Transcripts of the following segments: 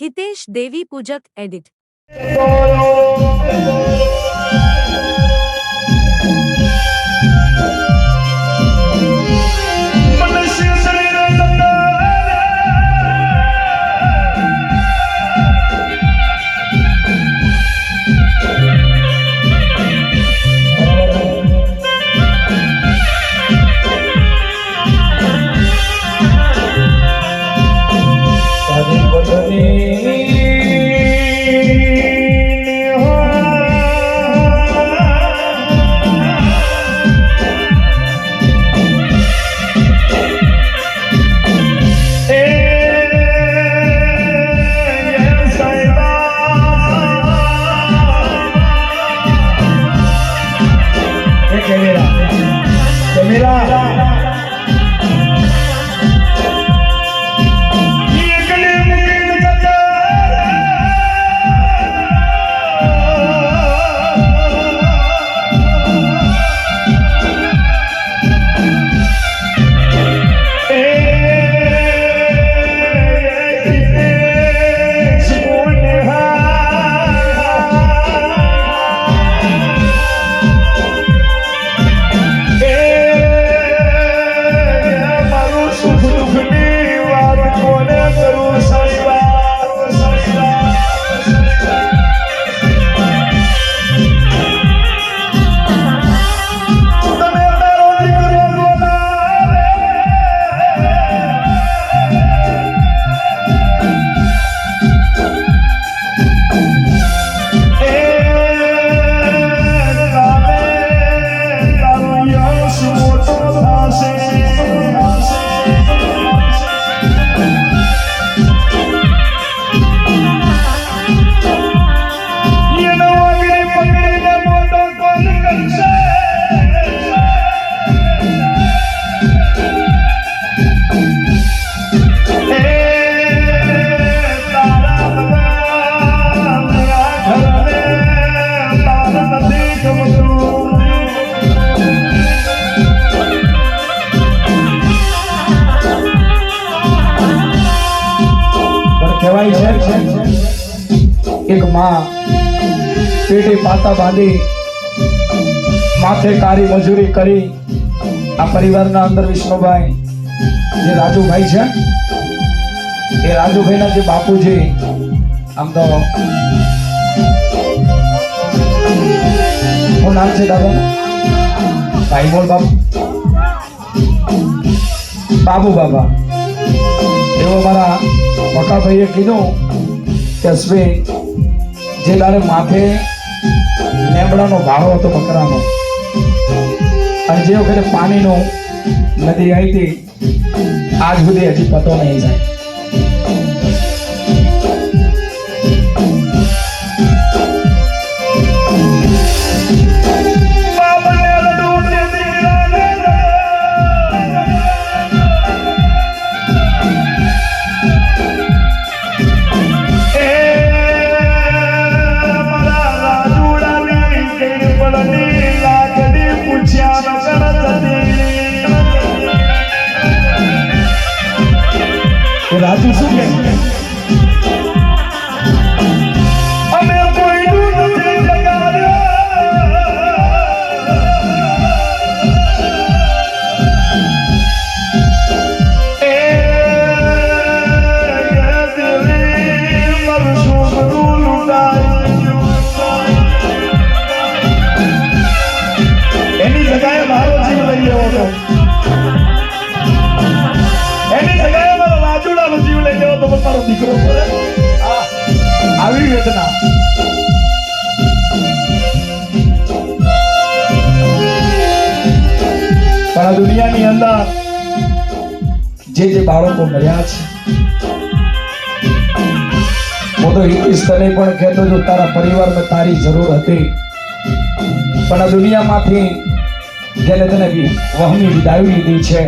Hitesh Devipujak edit. મારું કહેવાય છે. એક માં પેટે પાતા બાંધી માથે કારી મજૂરી કરી આ પરિવારના અંદર વિષ્ણુભાઈ જે રાજુભાઈ છે, એ રાજુભાઈના જે બાપુજી, આમ તો શું નામ છે દાદા? ભાઈ બોલ બાપુ. બાબુ બાબા. એવો મારા મોટા ભાઈએ કીધું કે શ્રી, જે તારે માથે લેમડાનો ભારો હતો બકરાનો, અને જે વખતે પાણીનો નદી આવી હતી, આજ સુધી હજી પતો નહીં જાય. અંદર જે જે બાળકો મળ્યા છે. હું તો હિતેશ તને પણ કહેતો જો તારા પરિવારમાં તારી જરૂર હતી. પણ આ દુનિયામાંથી જેને તને વહમી વિદાવી લીધી છે,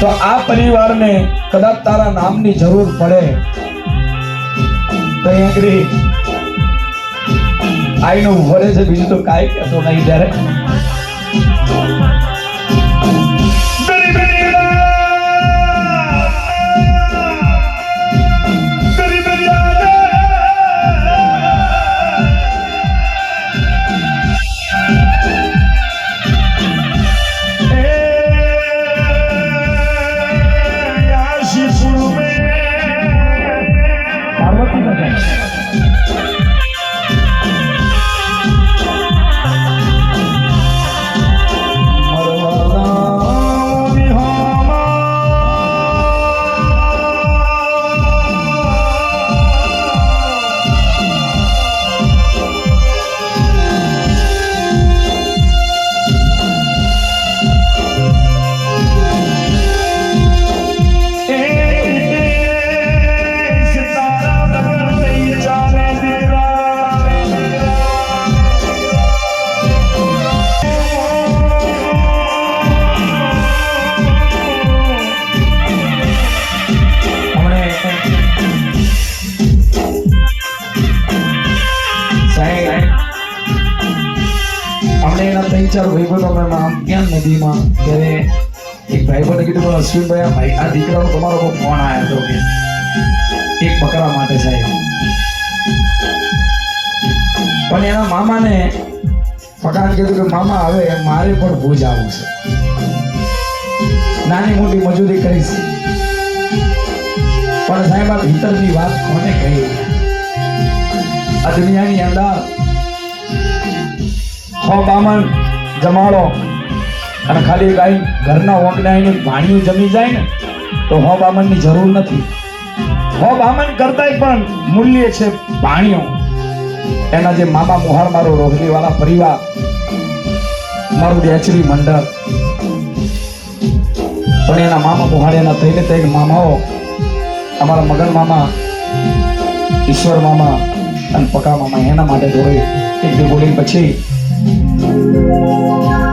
તો આ પરિવારને કદાચ તારા નામની જરૂર પડે. તો આગળ આઈનો ભરે છે બીજું તો કાંઈ કહેતો નહીં ત્યારે ચાર ભાઈબંધો અમે ક્યાં નદીમાં? ત્યારે એક ભાઈબંધે કીધું "બોલો, અશ્વિનભાઈ આ ભાઈ આ દીકરાનો તમારો કોઈ ફોન આવ્યો હતો કે એક બકરા માટે સાહેબ પણ એના મામાને પકાને કીધું કે મામા હવે મારે પણ ભુજ આવવું છે. નાની મોટી મજૂરી કરીશ. પણ સાહેબ આ ભીતરની વાત કોને કહી? આ દુનિયાની અંદર હો બામણ જમાડો. અને ખાલી ગાય ઘરના ઓગણાઈને ભાણિયું જમી જાય ને, તો હો બામણની જરૂર નથી. હો બામણ કરતાંય પણ મૂલ્ય છે ભાણિયો એના જે મામા મોહાર મારો રોહલી વાળા પરિવાર, મારું દેચરી મંડળ. પણ એના મામા મોહાડેના થઈને થઈને મામાઓ, અમારા મગન મામા, ઈશ્વર મામા અને પકા મામા, એના માટે જોડે એક બોલી પછી 嗯。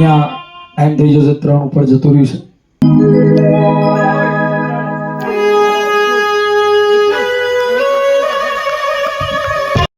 અહીંયા ટાઈમ થઈ જશે ત્રણ ઉપર જતું રહ્યું છે.